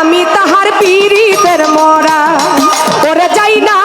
আমি তাহার পীড়িতের মরা। ওরে যাই না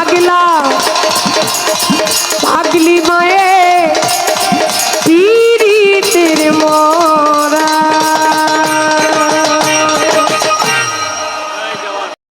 পাগলা পাগলি মায়া